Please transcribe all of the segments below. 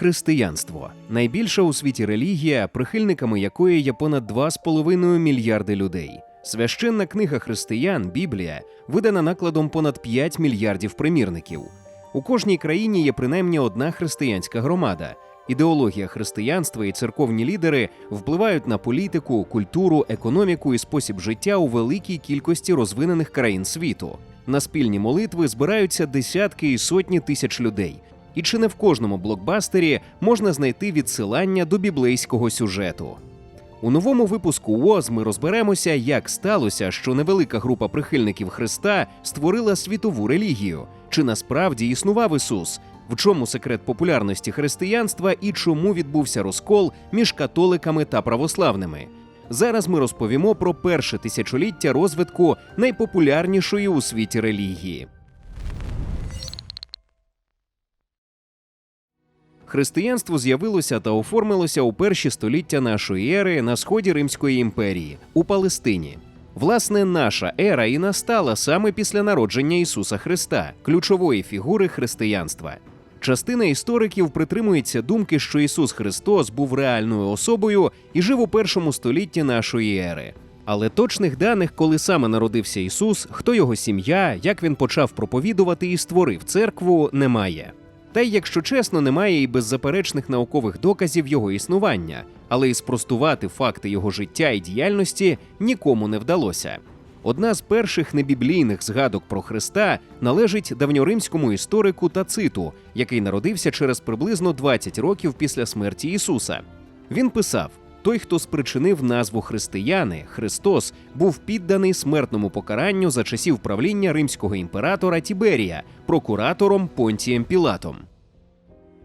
Християнство найбільша у світі релігія, прихильниками якої є понад 2,5 мільярди людей. Священна книга християн, Біблія, видана накладом понад 5 мільярдів примірників. У кожній країні є принаймні одна християнська громада. Ідеологія християнства і церковні лідери впливають на політику, культуру, економіку і спосіб життя у великій кількості розвинених країн світу. На спільні молитви збираються десятки і сотні тисяч людей. І чи не в кожному блокбастері можна знайти відсилання до біблейського сюжету? У новому випуску УОЗ ми розберемося, як сталося, що невелика група прихильників Христа створила світову релігію. Чи насправді існував Ісус? В чому секрет популярності християнства і чому відбувся розкол між католиками та православними? Зараз ми розповімо про перше тисячоліття розвитку найпопулярнішої у світі релігії. Християнство з'явилося та оформилося у перші століття нашої ери на сході Римської імперії у Палестині. Власне, наша ера і настала саме після народження Ісуса Христа, ключової фігури християнства. Частина істориків притримується думки, що Ісус Христос був реальною особою і жив у першому столітті нашої ери. Але точних даних, коли саме народився Ісус, хто його сім'я, як він почав проповідувати і створив церкву, немає. Та й, якщо чесно, немає і беззаперечних наукових доказів його існування, але і спростувати факти його життя і діяльності нікому не вдалося. Одна з перших небіблійних згадок про Христа належить давньоримському історику Тациту, який народився через приблизно 20 років після смерті Ісуса. Він писав: той, хто спричинив назву християни, Христос, був підданий смертному покаранню за часів правління римського імператора Тіберія, прокуратором Понтієм Пілатом.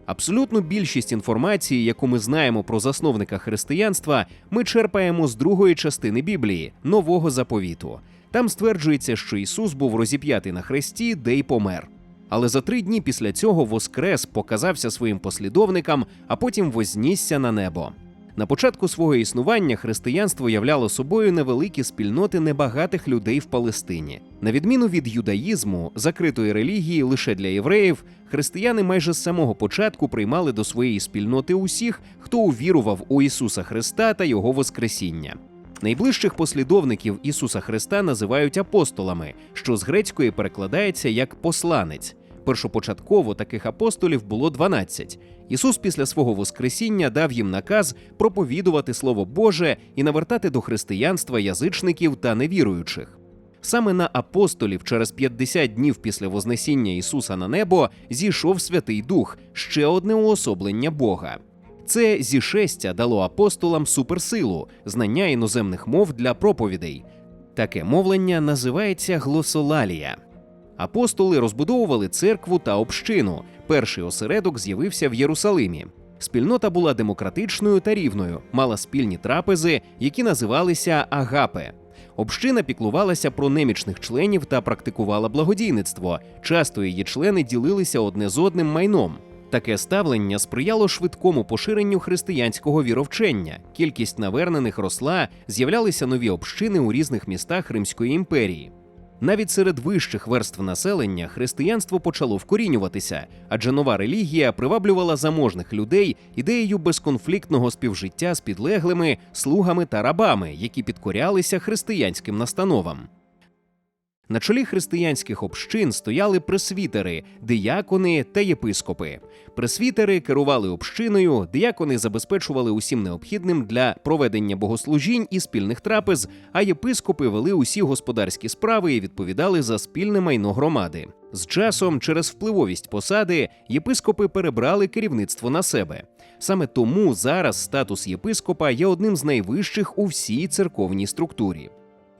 Абсолютну більшість інформації, яку ми знаємо про засновника християнства, ми черпаємо з другої частини Біблії нового заповіту. Там стверджується, що Ісус був розіп'ятий на хресті, де й помер. Але за три дні після цього воскрес показався своїм послідовникам, а потім вознісся на небо. На початку свого існування християнство являло собою невеликі спільноти небагатих людей в Палестині. На відміну від юдаїзму, закритої релігії лише для євреїв, християни майже з самого початку приймали до своєї спільноти усіх, хто увірував у Ісуса Христа та Його Воскресіння. Найближчих послідовників Ісуса Христа називають апостолами, що з грецької перекладається як посланець. Першопочатково таких апостолів було 12. Ісус після свого Воскресіння дав їм наказ проповідувати Слово Боже і навертати до християнства язичників та невіруючих. Саме на апостолів через 50 днів після Вознесіння Ісуса на небо зійшов Святий Дух, ще одне уособлення Бога. Це зішестя дало апостолам суперсилу, знання іноземних мов для проповідей. Таке мовлення називається глосолалія. Апостоли розбудовували церкву та общину. Перший осередок з'явився в Єрусалимі. Спільнота була демократичною та рівною, мала спільні трапези, які називалися агапе. Община піклувалася про немічних членів та практикувала благодійництво. Часто її члени ділилися одне з одним майном. Таке ставлення сприяло швидкому поширенню християнського віровчення. Кількість навернених росла, з'являлися нові общини у різних містах Римської імперії. Навіть серед вищих верств населення християнство почало вкорінюватися, адже нова релігія приваблювала заможних людей ідеєю безконфліктного співжиття з підлеглими, слугами та рабами, які підкорялися християнським настановам. На чолі християнських общин стояли пресвітери, диякони та єпископи. Пресвітери керували общиною, диякони забезпечували усім необхідним для проведення богослужінь і спільних трапез, а єпископи вели усі господарські справи і відповідали за спільне майно громади. З часом, через впливовість посади, єпископи перебрали керівництво на себе. Саме тому зараз статус єпископа є одним з найвищих у всій церковній структурі.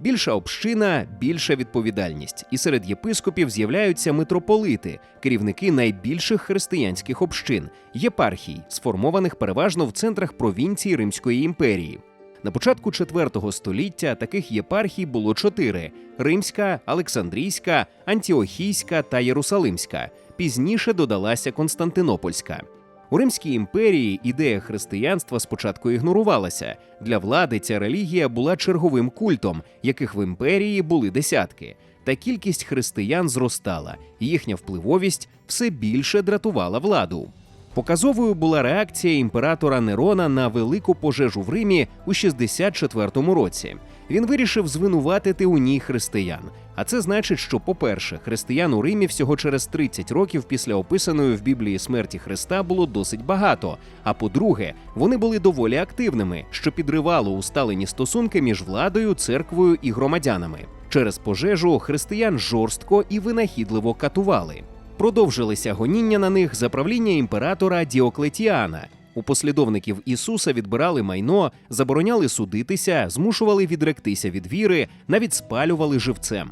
Більша община, більша відповідальність, і серед єпископів з'являються митрополити, керівники найбільших християнських общин, єпархій, сформованих переважно в центрах провінції Римської імперії. На початку IV століття таких єпархій було чотири: Римська, Олександрійська, Антіохійська та Єрусалимська. Пізніше додалася Константинопольська. У Римській імперії ідея християнства спочатку ігнорувалася. Для влади ця релігія була черговим культом, яких в імперії були десятки. Та кількість християн зростала, і їхня впливовість все більше дратувала владу. Показовою була реакція імператора Нерона на велику пожежу в Римі у 64-му році. Він вирішив звинуватити у ній християн. А це значить, що, по-перше, християн у Римі всього через 30 років після описаної в Біблії смерті Христа було досить багато. А по-друге, вони були доволі активними, що підривало усталені стосунки між владою, церквою і громадянами. Через пожежу християн жорстко і винахідливо катували. Продовжилися гоніння на них за правління імператора Діоклетіана. У послідовників Ісуса відбирали майно, забороняли судитися, змушували відректися від віри, навіть спалювали живцем.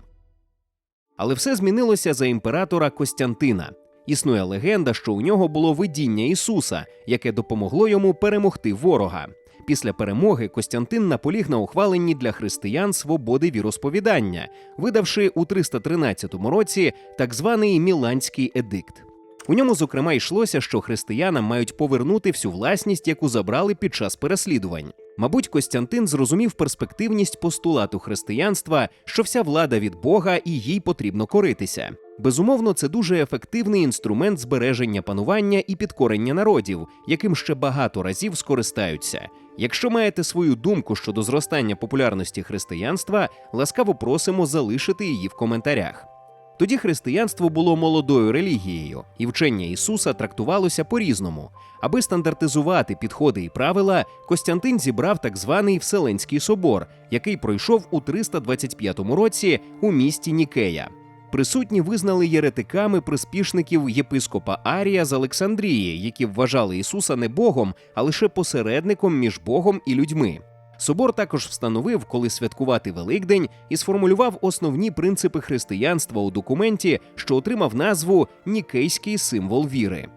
Але все змінилося за імператора Костянтина. Існує легенда, що у нього було видіння Ісуса, яке допомогло йому перемогти ворога. Після перемоги Костянтин наполіг на ухваленні для християн свободи віросповідання, видавши у 313 році так званий Міланський едикт. У ньому, зокрема, йшлося, що християнам мають повернути всю власність, яку забрали під час переслідувань. Мабуть, Костянтин зрозумів перспективність постулату християнства, що вся влада від Бога і їй потрібно коритися. Безумовно, це дуже ефективний інструмент збереження панування і підкорення народів, яким ще багато разів скористаються. Якщо маєте свою думку щодо зростання популярності християнства, ласкаво просимо залишити її в коментарях. Тоді християнство було молодою релігією, і вчення Ісуса трактувалося по-різному. Аби стандартизувати підходи і правила, Костянтин зібрав так званий Вселенський собор, який пройшов у 325 році у місті Нікея. Присутні визнали єретиками приспішників єпископа Арія з Олександрії, які вважали Ісуса не Богом, а лише посередником між Богом і людьми. Собор також встановив, коли святкувати Великдень, і сформулював основні принципи християнства у документі, що отримав назву Нікейський символ віри.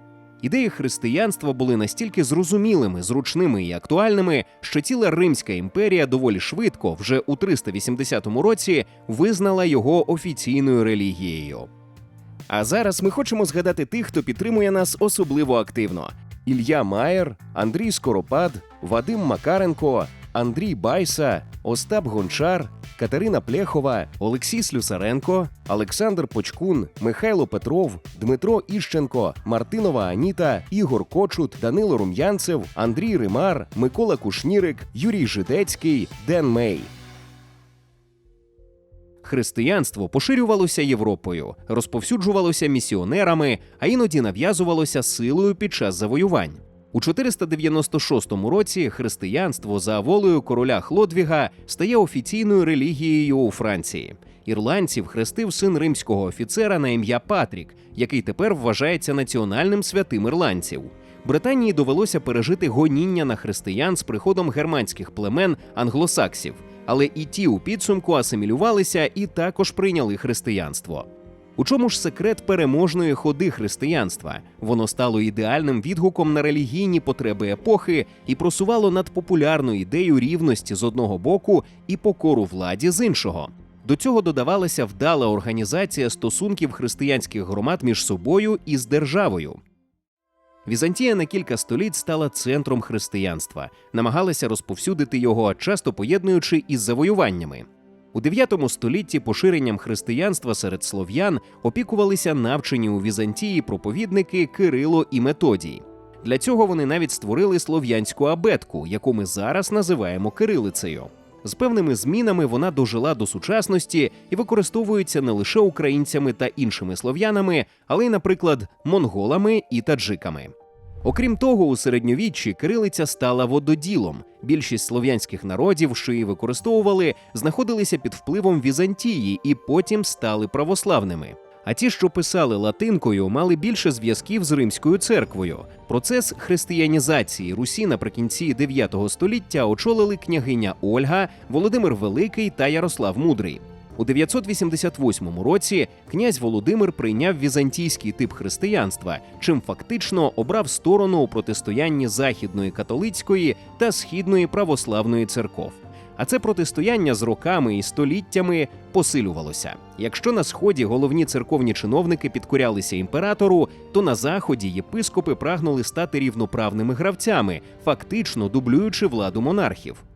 Ідеї християнства були настільки зрозумілими, зручними і актуальними, що ціла Римська імперія доволі швидко, вже у 380 році, визнала його офіційною релігією. А зараз ми хочемо згадати тих, хто підтримує нас особливо активно: Ілля Маєр, Андрій Скоропад, Вадим Макаренко, Андрій Байса, Остап Гончар, Катерина Плєхова, Олексій Слюсаренко, Олександр Почкун, Михайло Петров, Дмитро Іщенко, Мартинова Аніта, Ігор Кочут, Данило Рум'янцев, Андрій Римар, Микола Кушнірик, Юрій Жидецький, Ден Мей. Християнство поширювалося Європою, розповсюджувалося місіонерами, а іноді нав'язувалося силою під час завоювань. У 496 році християнство за волею короля Хлодвіга стає офіційною релігією у Франції. Ірландців хрестив син римського офіцера на ім'я Патрік, який тепер вважається національним святим ірландців. Британії довелося пережити гоніння на християн з приходом германських племен англосаксів, але і ті у підсумку асимілювалися і також прийняли християнство. У чому ж секрет переможної ходи християнства? Воно стало ідеальним відгуком на релігійні потреби епохи і просувало надпопулярну ідею рівності з одного боку і покору владі з іншого. До цього додавалася вдала організація стосунків християнських громад між собою і з державою. Візантія на кілька століть стала центром християнства, намагалася розповсюдити його, часто поєднуючи із завоюваннями. У 9 столітті поширенням християнства серед слов'ян опікувалися навчені у Візантії проповідники Кирило і Методій. Для цього вони навіть створили слов'янську абетку, яку ми зараз називаємо кирилицею. З певними змінами вона дожила до сучасності і використовується не лише українцями та іншими слов'янами, але й, наприклад, монголами і таджиками. Окрім того, у середньовіччі кирилиця стала вододілом. Більшість слов'янських народів, що її використовували, знаходилися під впливом Візантії і потім стали православними. А ті, що писали латинкою, мали більше зв'язків з римською церквою. Процес християнізації Русі наприкінці 9 століття очолили княгиня Ольга, Володимир Великий та Ярослав Мудрий. У 988 році князь Володимир прийняв візантійський тип християнства, чим фактично обрав сторону у протистоянні західної католицької та східної православної церков. А це протистояння з роками і століттями посилювалося. Якщо на сході головні церковні чиновники підкорялися імператору, то на заході єпископи прагнули стати рівноправними гравцями, фактично дублюючи владу монархів.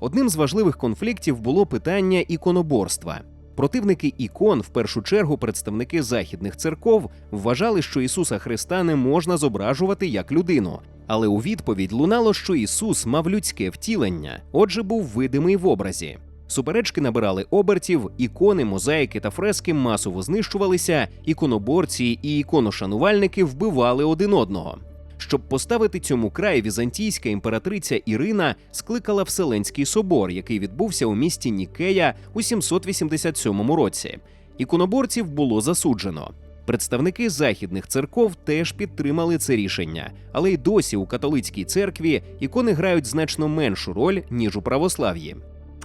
Одним з важливих конфліктів було питання іконоборства. Противники ікон, в першу чергу представники західних церков, вважали, що Ісуса Христа не можна зображувати як людину. Але у відповідь лунало, що Ісус мав людське втілення, отже, був видимий в образі. Суперечки набирали обертів, ікони, мозаїки та фрески масово знищувалися, іконоборці і іконошанувальники вбивали один одного. Щоб поставити цьому край, візантійська імператриця Ірина скликала Вселенський собор, який відбувся у місті Нікея у 787 році. Іконоборців було засуджено. Представники західних церков теж підтримали це рішення, але й досі у католицькій церкві ікони грають значно меншу роль ніж у православ'ї.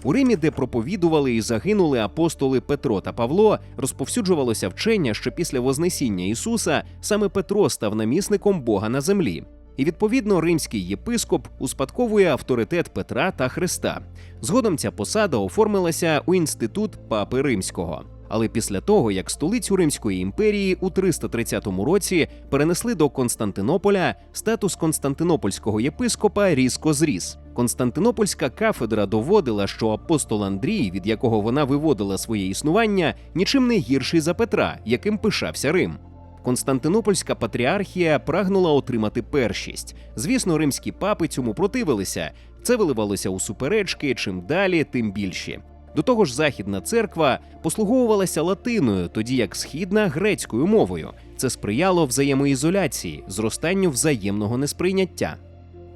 У Римі, де проповідували і загинули апостоли Петро та Павло, розповсюджувалося вчення, що після Вознесіння Ісуса саме Петро став намісником Бога на землі. І відповідно римський єпископ успадковує авторитет Петра та Христа. Згодом ця посада оформилася у інститут Папи Римського. Але після того, як столицю Римської імперії у 330 році перенесли до Константинополя, статус константинопольського єпископа різко зріс. Константинопольська кафедра доводила, що апостол Андрій, від якого вона виводила своє існування, нічим не гірший за Петра, яким пишався Рим. Константинопольська патріархія прагнула отримати першість. Звісно, римські папи цьому противилися. Це виливалося у суперечки, чим далі, тим більші. До того ж, західна церква послуговувалася латиною, тоді як східна грецькою мовою. Це сприяло взаємоізоляції, зростанню взаємного несприйняття.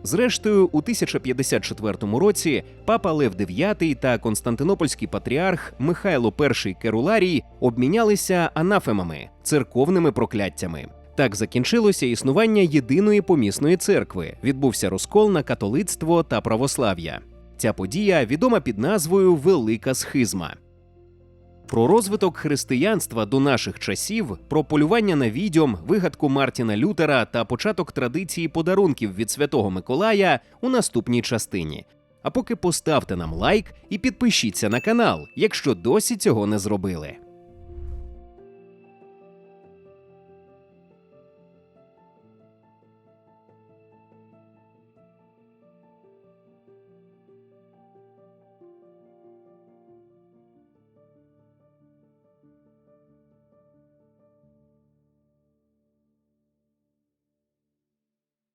Зрештою, у 1054 році папа Лев IX та константинопольський патріарх Михайло І Керуларій обмінялися анафемами церковними прокляттями. Так закінчилося існування єдиної помісної церкви. Відбувся розкол на католицтво та православ'я. Ця подія відома під назвою Велика Схизма. Про розвиток християнства до наших часів, про полювання на відьом, вигадку Мартіна Лютера та початок традиції подарунків від Святого Миколая у наступній частині. А поки поставте нам лайк і підпишіться на канал, якщо досі цього не зробили.